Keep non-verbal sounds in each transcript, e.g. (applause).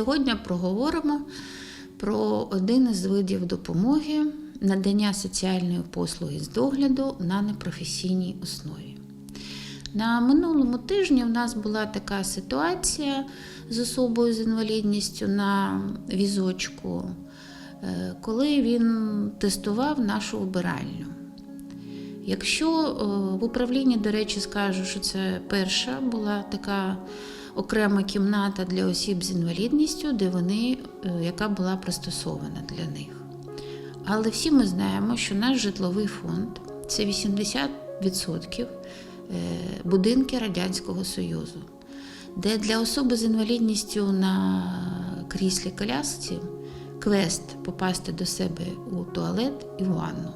Сьогодні проговоримо про один із видів допомоги надання соціальної послуги з догляду на непрофесійній основі. На минулому тижні в нас була така ситуація з особою з інвалідністю на візочку, е, коли він тестував нашу вбиральню. Якщо е, в управлінні, до речі, скажу, що це перша була така окрема кімната для осіб з інвалідністю, де вони, е, яка була пристосована для них. Але всі ми знаємо, що наш житловий фонд це 80% е, будинки Радянського Союзу, де для особи з інвалідністю на кріслі колясці квест попасти до себе у туалет і в ванну.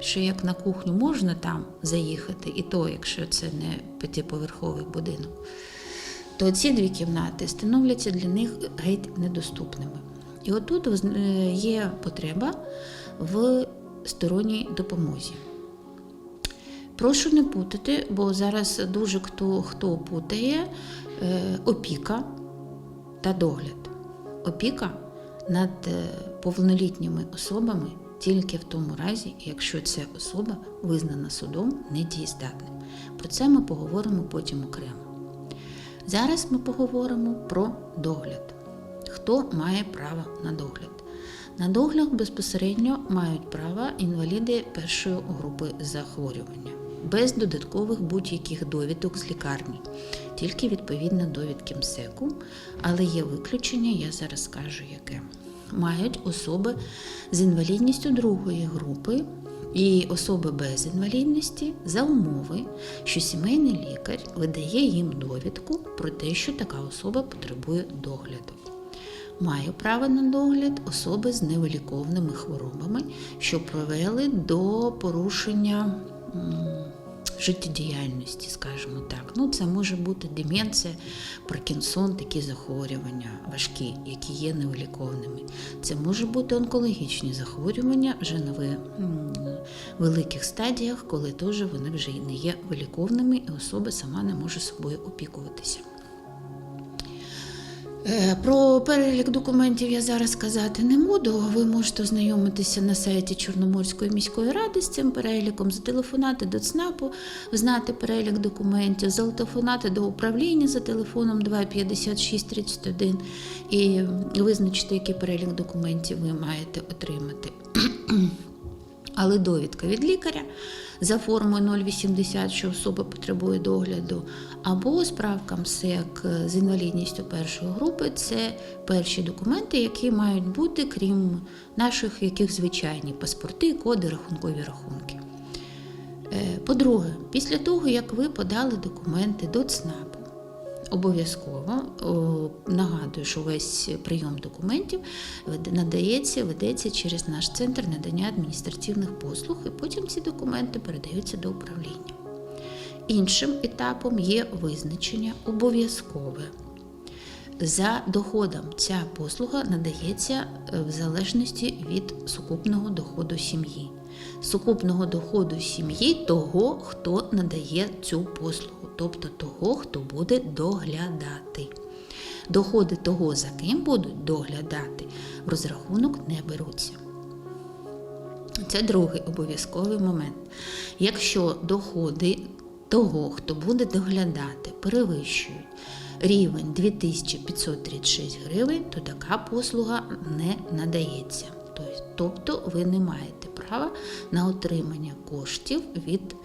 Що як на кухню можна там заїхати, і то, якщо це не п'ятиповерховий будинок, то ці дві кімнати становляться для них геть недоступними. І отут е, є потреба в сторонній допомозі. Прошу не путати, бо зараз дуже хто хто путає е, опіка та догляд. Опіка над е, повнолітніми особами тільки в тому разі, якщо ця особа визнана судом недієздатним. Про це ми поговоримо потім окремо. Зараз ми поговоримо про догляд. Хто має право на догляд? На догляд безпосередньо мають право інваліди першої групи захворювання, без додаткових будь-яких довідок з лікарні, тільки відповідно довідки МСЕКу, але є виключення, я зараз скажу яке. Мають особи з інвалідністю другої групи і особи без інвалідності за умови, що сімейний лікар видає їм довідку про те, що така особа потребує догляду. Має право на догляд особи з невиліковними хворобами, що провели до порушення життєдіяльності, скажімо так. Ну, Це може бути деменція, Паркінсон, такі захворювання важкі, які є невиліковними. Це може бути онкологічні захворювання вже на великих стадіях, коли теж вони вже не є виліковними, і особа сама не може собою опікуватися. Про перелік документів я зараз казати не буду. Ви можете ознайомитися на сайті Чорноморської міської ради з цим переліком, зателефонувати до ЦНАПу, знати перелік документів, зателефонувати до управління за телефоном 25631 і визначити, який перелік документів ви маєте отримати. (clears throat) Але довідка від лікаря за формою 080, що особа потребує догляду, або справка МСЕК з інвалідністю першої групи це перші документи, які мають бути, крім наших яких звичайні паспорти, коди, рахункові рахунки. По-друге, після того, як ви подали документи до ЦНАПу, Обов'язково нагадую, що весь прийом документів надається, ведеться через наш центр надання адміністративних послуг, і потім ці документи передаються до управління. Іншим етапом є визначення обов'язкове. За доходом ця послуга надається в залежності від сукупного доходу сім'ї. Сукупного доходу сім'ї того, хто надає цю послугу тобто того, хто буде доглядати. Доходи того, за ким будуть доглядати, в розрахунок не беруться. Це другий обов'язковий момент. Якщо доходи того, хто буде доглядати, перевищують рівень 2536 гривень, то така послуга не надається. Тобто ви не маєте права на отримання коштів від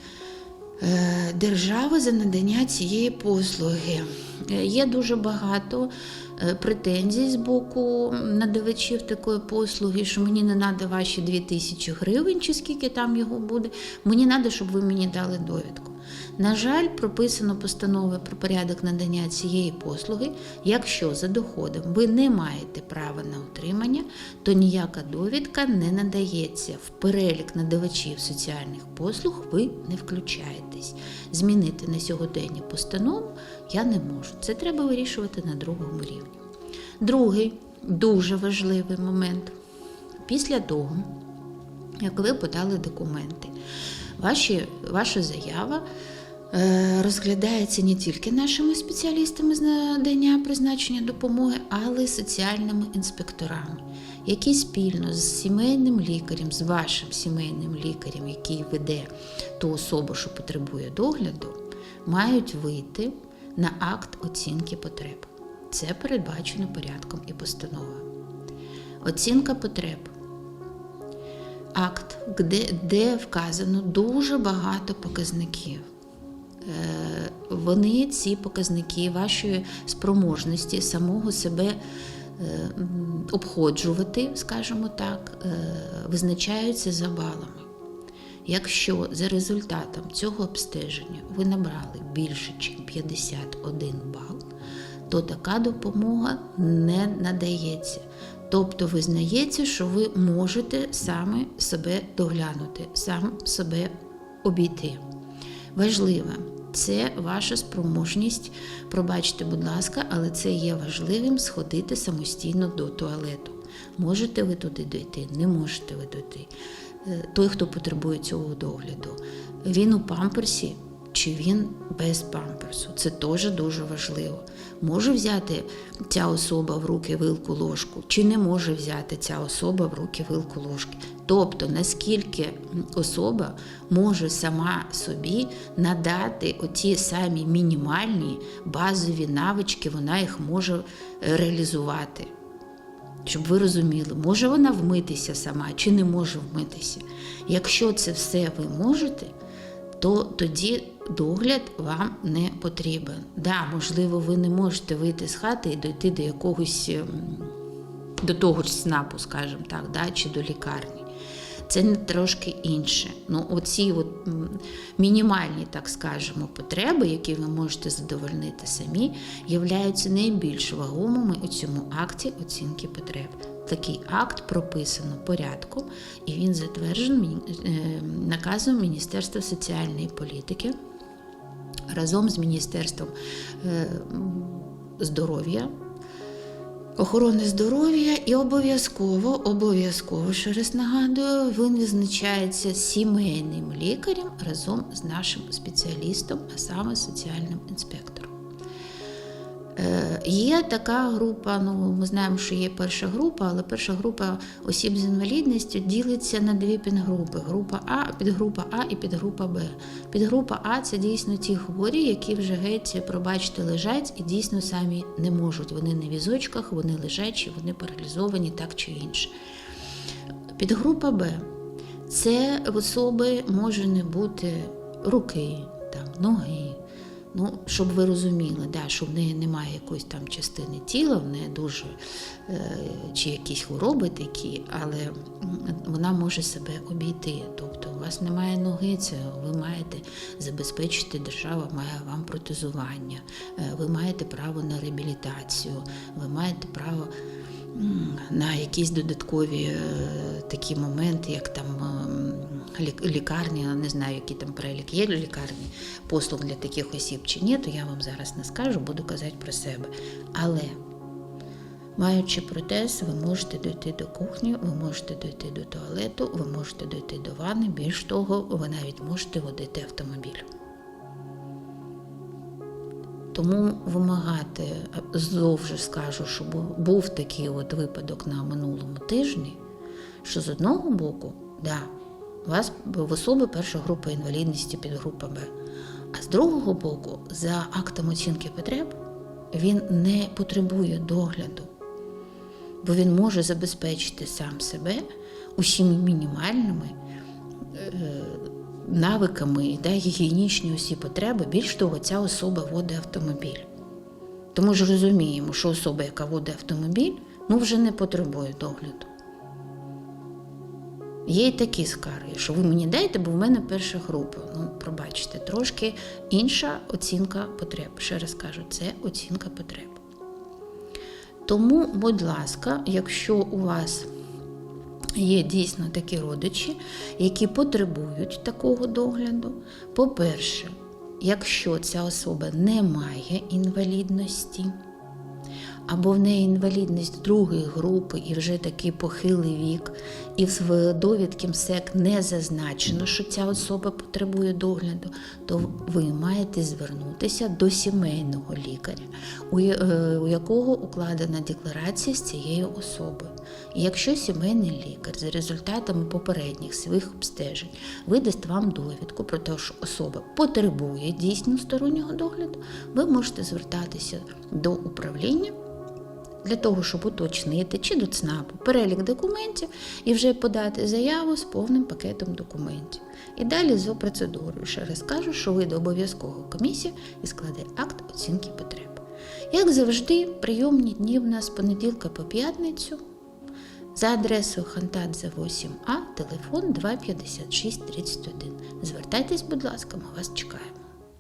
держави за надання цієї послуги. Е, є дуже багато е, претензій з боку надавачів такої послуги, що мені не треба ваші 2000 гривень, чи скільки там його буде. Мені треба, щоб ви мені дали довідку. На жаль, прописано постанови про порядок надання цієї послуги. Якщо за доходом ви не маєте права на утримання, то ніяка довідка не надається. В перелік надавачів соціальних послуг ви не включаєтесь. Змінити на сьогодення постанову я не можу. Це треба вирішувати на другому рівні. Другий дуже важливий момент. Після того, як ви подали документи, ваші, ваша заява е, розглядається не тільки нашими спеціалістами з надання призначення допомоги, але й соціальними інспекторами, які спільно з сімейним лікарем, з вашим сімейним лікарем, який веде ту особу, що потребує догляду, мають вийти на акт оцінки потреб. Це передбачено порядком і постановою. Оцінка потреб. Акт, де, де вказано дуже багато показників. Е, Вони, ці показники вашої спроможності самого себе е, обходжувати, скажімо так, е, визначаються за балами. Якщо за результатом цього обстеження ви набрали більше, ніж 51 бал, то така допомога не надається. Тобто визнається, що ви можете саме себе доглянути, сам себе обійти. Важливе це ваша спроможність, пробачте, будь ласка, але це є важливим сходити самостійно до туалету. Можете ви туди дойти, не можете ви дойти. Е, Той, хто потребує цього догляду, він у памперсі чи він без памперсу. Це теж дуже важливо. Може взяти ця особа в руки вилку ложку, чи не може взяти ця особа в руки вилку ложки. Тобто, наскільки особа може сама собі надати оці самі мінімальні базові навички, вона їх може е, реалізувати. Щоб ви розуміли, може вона вмитися сама чи не може вмитися. Якщо це все ви можете, то тоді догляд вам не потрібен. Да, можливо, ви не можете вийти з хати і дойти до якогось ем, до того ж СНАПу, скажімо так, да, чи до лікарні. Це не трошки інше. Ну, оці от мінімальні, так скажемо, потреби, які ви можете задовольнити самі, являються найбільш вагомими у цьому акті оцінки потреб. Такий акт прописано порядку, і він затверджений е, наказом Міністерства соціальної політики разом з Міністерством е, здоров'я охорони здоров'я і обов'язково, обов'язково, ще раз нагадую, він визначається сімейним лікарем разом з нашим спеціалістом, а саме соціальним інспектором. Е, Є така група, ну ми знаємо, що є перша група, але перша група осіб з інвалідністю ділиться на дві підгрупи: група А, підгрупа А і підгрупа Б. Підгрупа А це дійсно ті хворі, які вже геть, пробачте, лежать і дійсно самі не можуть. Вони на візочках, вони лежачі, вони паралізовані так чи інше. Підгрупа Б це в особи може не бути руки, там, ноги. Ну, щоб ви розуміли, да, що в неї немає якоїсь там частини тіла, в неї дуже е, чи якісь хвороби такі, але вона може себе обійти. Тобто у вас немає ноги, це ви маєте забезпечити, держава має вам протезування, е, ви маєте право на реабілітацію, ви маєте право на якісь додаткові е, такі моменти, як там ем, лік- лікарні, не знаю, які там перелік є лікарні, послуг для таких осіб чи ні, то я вам зараз не скажу, буду казати про себе. Але маючи протез, ви можете дойти до кухні, ви можете дойти до туалету, ви можете дойти до ванни, більш того, ви навіть можете водити автомобіль. Тому вимагати, знову скажу, що був такий от випадок на минулому тижні, що з одного боку, да, вас в особи перша група інвалідності підгрупа Б, а з другого боку, за актом оцінки потреб, він не потребує догляду, бо він може забезпечити сам себе усіми мінімальними е, навиками да, гігієнічні усі потреби. Більш того, ця особа водить автомобіль. Тому ж розуміємо, що особа, яка водить автомобіль, ну вже не потребує догляду. Є й такі скарги, що ви мені дайте, бо в мене перша група. Ну, пробачте, трошки інша оцінка потреб. Ще раз кажу, це оцінка потреб. Тому, будь ласка, якщо у вас є дійсно такі родичі, які потребують такого догляду, по-перше, якщо ця особа не має інвалідності, або в неї інвалідність другої групи і вже такий похилий вік, і в довідки МСЕК не зазначено, що ця особа потребує догляду, то ви маєте звернутися до сімейного лікаря, е, у якого укладена декларація з цією особою. І якщо сімейний лікар за результатами попередніх своїх обстежень видасть вам довідку про те, що особа потребує дійсно стороннього догляду, ви можете звертатися до управління для того, щоб уточнити чи до ЦНАПу перелік документів і вже подати заяву з повним пакетом документів. І далі за процедурою ще раз кажу, що вийде обов'язково комісія і складе акт оцінки потреб. Як завжди, прийомні дні в нас з понеділка по п'ятницю. За адресою Хантадзе 8А, телефон 256 31. Звертайтесь, будь ласка, ми вас чекаємо.